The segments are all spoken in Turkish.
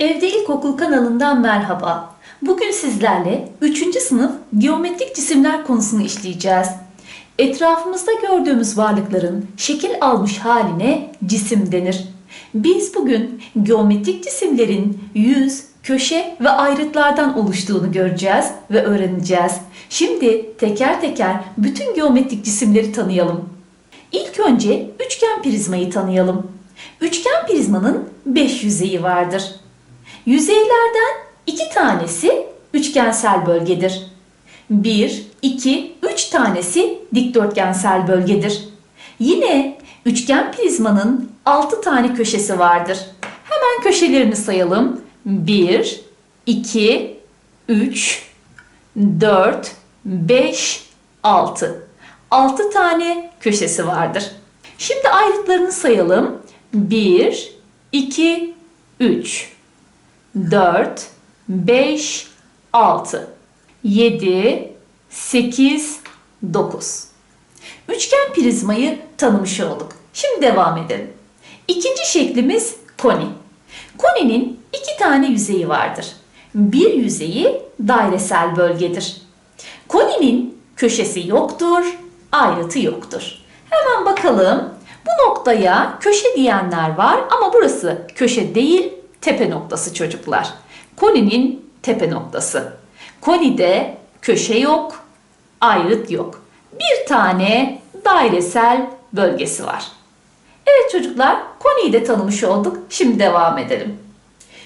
Evde İlkokul kanalından merhaba. Bugün sizlerle 3. sınıf geometrik cisimler konusunu işleyeceğiz. Etrafımızda gördüğümüz varlıkların şekil almış haline cisim denir. Biz bugün geometrik cisimlerin yüz, köşe ve ayrıtlardan oluştuğunu göreceğiz ve öğreneceğiz. Şimdi teker teker bütün geometrik cisimleri tanıyalım. İlk önce üçgen prizmayı tanıyalım. Üçgen prizmanın 5 yüzeyi vardır. Yüzeylerden iki tanesi üçgensel bölgedir. 1, 2, 3 tanesi dikdörtgensel bölgedir. Yine üçgen prizmanın 6 tane köşesi vardır. Hemen köşelerini sayalım. 1, 2, 3, 4, 5, 6. 6 tane köşesi vardır. Şimdi ayrıtlarını sayalım. 1, 2, 3, 4, 5, 6, 7, 8, 9. Üçgen prizmayı tanımış olduk. Şimdi devam edelim. İkinci şeklimiz koni. Koninin iki tane yüzeyi vardır. Bir yüzeyi dairesel bölgedir. Koninin köşesi yoktur, ayrıtı yoktur. Hemen bakalım. Bu noktaya köşe diyenler var ama burası köşe değil, tepe noktası çocuklar. Koninin tepe noktası. Konide köşe yok, ayrıt yok. Bir tane dairesel bölgesi var. Evet çocuklar, koniyi de tanımış olduk. Şimdi devam edelim.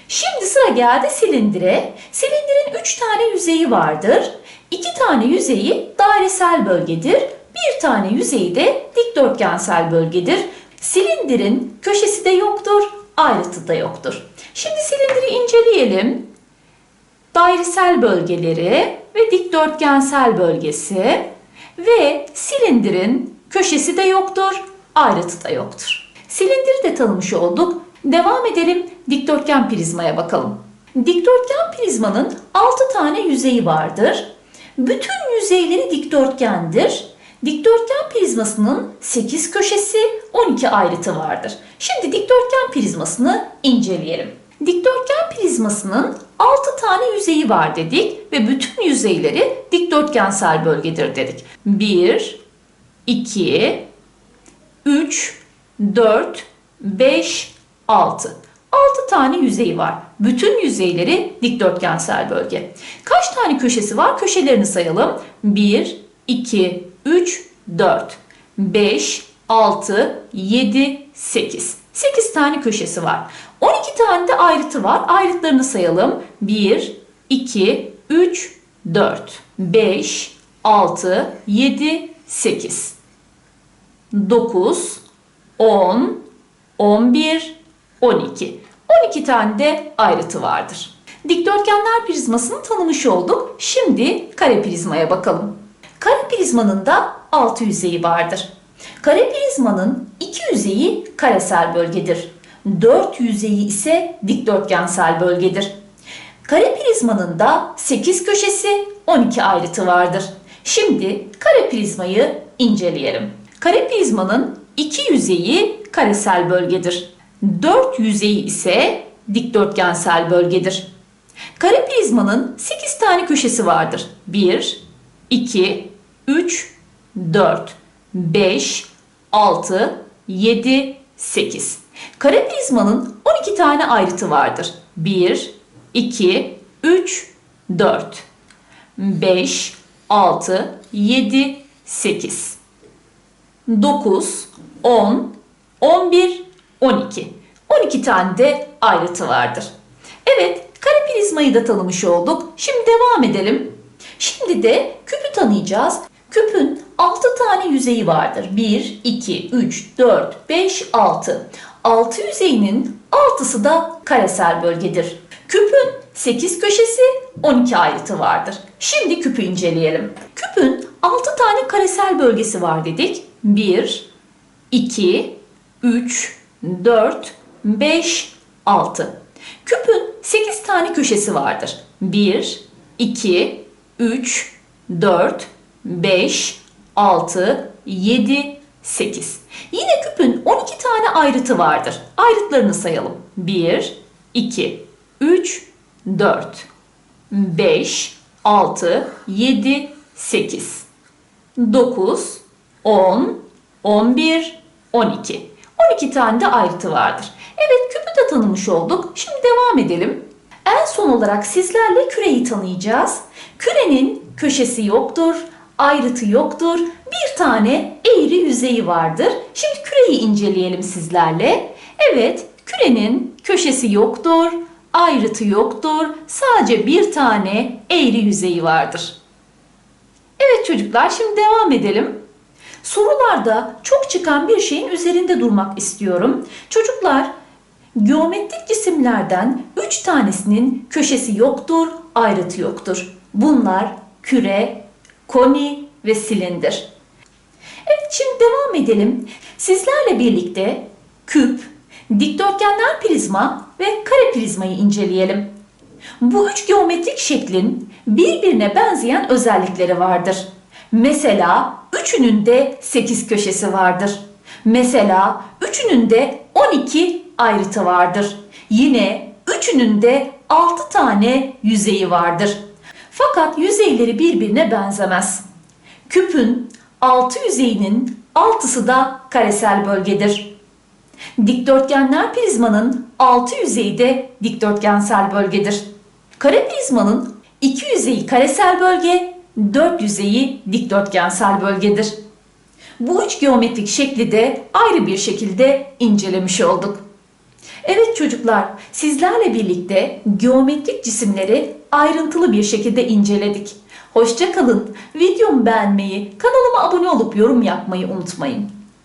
Şimdi sıra geldi silindire. Silindirin 3 tane yüzeyi vardır. 2 tane yüzeyi dairesel bölgedir. Bir tane yüzeyi de dikdörtgensel bölgedir. Silindirin köşesi de yoktur, ayrıtı da yoktur. Şimdi silindiri inceleyelim. Dairesel bölgeleri ve dikdörtgensel bölgesi ve silindirin köşesi de yoktur, ayrıtı da yoktur. Silindiri de tanımış olduk. Devam edelim dikdörtgen prizmaya bakalım. Dikdörtgen prizmanın 6 tane yüzeyi vardır. Bütün yüzeyleri dikdörtgendir. Dikdörtgen prizmasının 8 köşesi, 12 ayrıtı vardır. Şimdi dikdörtgen prizmasını inceleyelim. Dikdörtgen prizmasının 6 tane yüzeyi var dedik ve bütün yüzeyleri dikdörtgensel bölgedir dedik. 1, 2, 3, 4, 5, 6. 6 tane yüzeyi var. Bütün yüzeyleri dikdörtgensel bölge. Kaç tane köşesi var? Köşelerini sayalım. 1, 2, 3, 4, 5, 6, 7, 8. 8 tane köşesi var. 12 tane de ayrıtı var. Ayrıtlarını sayalım. 1, 2, 3, 4, 5, 6, 7, 8, 9, 10, 11, 12. 12 tane de ayrıtı vardır. Dikdörtgenler prizmasını tanımış olduk. Şimdi kare prizmaya bakalım. Kare prizmanın da 6 yüzeyi vardır. Kare prizmanın 2 yüzeyi karesel bölgedir. 4 yüzeyi ise dikdörtgensel bölgedir. Kare prizmanın da 8 köşesi, 12 ayrıtı vardır. Şimdi kare prizmayı inceleyelim. Kare prizmanın 2 yüzeyi karesel bölgedir. 4 yüzeyi ise dikdörtgensel bölgedir. Kare prizmanın 8 tane köşesi vardır. 1, 2, 3, 4, 5, 6, 7, 8. Kare prizmanın 12 tane ayrıtı vardır. 1, 2, 3, 4, 5, 6, 7, 8, 9, 10, 11, 12. 12 tane de ayrıtı vardır. Evet, kare prizmayı da tanımış olduk. Şimdi devam edelim. Şimdi de küpü tanıyacağız. Küpün 6 tane yüzeyi vardır. 1, 2, 3, 4, 5, 6. 6 yüzeyinin 6'sı da karesel bölgedir. Küpün 8 köşesi, 12 ayrıtı vardır. Şimdi küpü inceleyelim. Küpün 6 tane karesel bölgesi var dedik. 1, 2, 3, 4, 5, 6. Küpün 8 tane köşesi vardır. 1, 2, 3, 4, 5, 6, 7, 8. Yine küpün 12 tane ayrıtı vardır. Ayrıtlarını sayalım. 1, 2, 3, 4, 5, 6, 7, 8, 9, 10, 11, 12. 12 tane de ayrıtı vardır. Evet küpü de tanımış olduk. Şimdi devam edelim. En son olarak sizlerle küreyi tanıyacağız. Kürenin köşesi yoktur, ayrıtı yoktur. Bir tane eğri yüzeyi vardır. Şimdi küreyi inceleyelim sizlerle. Evet, kürenin köşesi yoktur, ayrıtı yoktur. Sadece bir tane eğri yüzeyi vardır. Evet çocuklar şimdi devam edelim. Sorularda çok çıkan bir şeyin üzerinde durmak istiyorum. Çocuklar geometrik cisimlerden 3 tanesinin köşesi yoktur, ayrıtı yoktur. Bunlar küre, koni ve silindir. Evet şimdi devam edelim. Sizlerle birlikte küp, dikdörtgenler prizma ve kare prizmayı inceleyelim. Bu üç geometrik şeklin birbirine benzeyen özellikleri vardır. Mesela üçünün de 8 köşesi vardır. Mesela üçünün de 12 ayrıtı vardır. Yine üçünün de 6 tane yüzeyi vardır. Fakat yüzeyleri birbirine benzemez. Küpün altı yüzeyinin altısı da karesel bölgedir. Dikdörtgenler prizmanın altı yüzeyi de dikdörtgensel bölgedir. Kare prizmanın iki yüzeyi karesel bölge, dört yüzeyi dikdörtgensel bölgedir. Bu üç geometrik şekli de ayrı bir şekilde incelemiş olduk. Evet çocuklar, sizlerle birlikte geometrik cisimleri ayrıntılı bir şekilde inceledik. Hoşça kalın. Videomu beğenmeyi, kanalıma abone olup yorum yapmayı unutmayın.